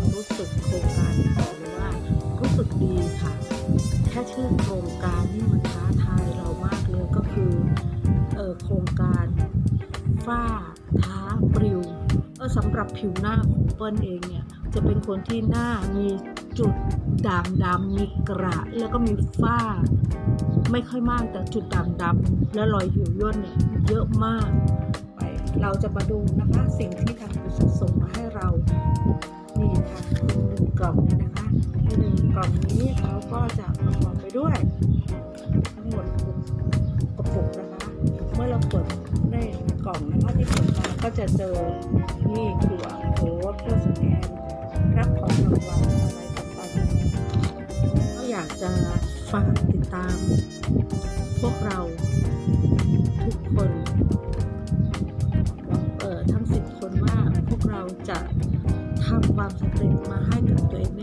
ความรู้สึกโครงการของว่ารู้สึกดีค่ะ แค่ชื่อโครงการนี่มันท้าทายเรามากเลยก็คือเออโครงการฝ้าท้าปลิวเออสำหรับผิวหน้าของเปิ้ลเองเนี่ยจะเป็นคนที่หน้ามีจุดด่างดำมีกระแล้วก็มีฝ้า ไม่ค่อยมากแต่จุดด่างดำและรอยหิวย่นเนี่ยเยอะมากไปเราจะมาดูนะคะสิ่งที่ทางบริษัทส่งมาให้เรา ล่องนี้เขาก็จะประกอบไปด้วย ทั้งหมดกระปุกนะคะ เมื่อเรากดในกล่องนะคะที่กดมาก็จะเจอนี่คือโค้ดเพื่อสแกนรับของรางวัลอะไรต่างๆก็อยากจะฝากติดตาม พวกเราทุกคนเออทั้งสิบคนว่าพวกเราจะทำความสำเร็จมาให้กับตัวเอง